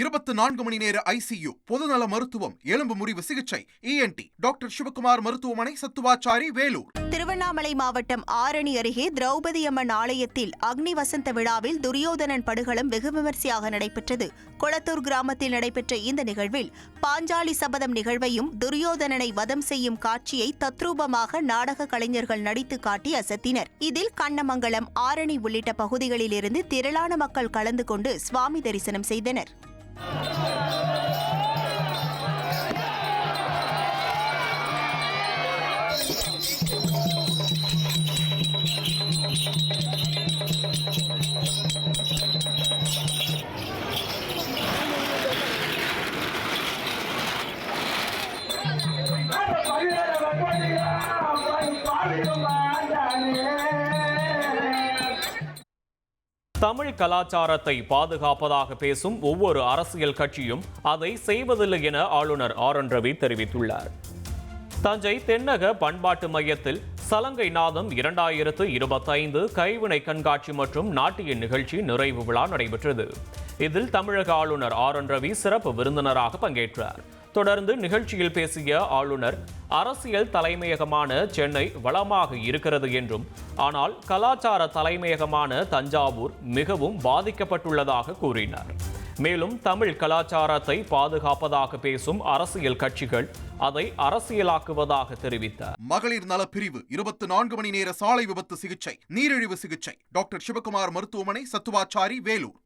இருபத்தி நான்கு மணி நேர ஐசியு பொதுநல மருத்துவம் எலும்பு முறிவு சிகிச்சை இஎன்டி டாக்டர் சிவகுமார் மருத்துவமனை சத்துவாச்சாரி வேலூர். திருவண்ணாமலை மாவட்டம் ஆரணி அருகே திரௌபதி அம்மன் ஆலயத்தில் அக்னி வசந்த விழாவில் துரியோதனன் படுகளம் வெகு விமரிசையாக நடைபெற்றது. கொளத்தூர் கிராமத்தில் நடைபெற்ற இந்த நிகழ்வில் பாஞ்சாலி சபதம் நிகழ்வையும் துரியோதனனை வதம் செய்யும் காட்சியை தத்ரூபமாக நாடக கலைஞர்கள் நடித்து காட்டி அசத்தினர். இதில் கண்ணமங்கலம் ஆரணி உள்ளிட்ட பகுதிகளிலிருந்து திரளான மக்கள் கலந்து கொண்டு சுவாமி தரிசனம் செய்தனர். I'm தமிழ் கலாச்சாரத்தை பாதுகாப்பதாக பேசும் ஒவ்வொரு அரசியல் கட்சியும் அதை செய்வதில்லை என ஆளுநர் ஆர் என் ரவி தெரிவித்துள்ளார். தஞ்சை தென்னக பண்பாட்டு மையத்தில் சலங்கை நாதம் இரண்டாயிரத்து இருபத்தைந்து கைவினை கண்காட்சி மற்றும் நாட்டிய நிகழ்ச்சி நிறைவு விழா நடைபெற்றது. இதில் தமிழக ஆளுநர் ஆர் என் ரவி சிறப்பு விருந்தினராக பங்கேற்றார். தொடர்ந்து நிகழ்ச்சியில் பேசிய ஆளுநர் அரசியல் தலைமையகமான சென்னை வளமாக இருக்கிறது என்றும் ஆனால் கலாச்சார தலைமையகமான தஞ்சாவூர் மிகவும் பாதிக்கப்பட்டுள்ளதாக கூறினார். மேலும் தமிழ் கலாச்சாரத்தை பாதுகாப்பதாக பேசும் அரசியல் கட்சிகள் அதை அரசியலாக்குவதாக தெரிவித்தார். மகளிர் நல பிரிவு இருபத்தி நான்கு மணி நேர சாலை விபத்து சிகிச்சை நீரிழிவு சிகிச்சை. டாக்டர் சிவகுமார் மருத்துவமனை சத்துவாச்சாரி வேலூர்.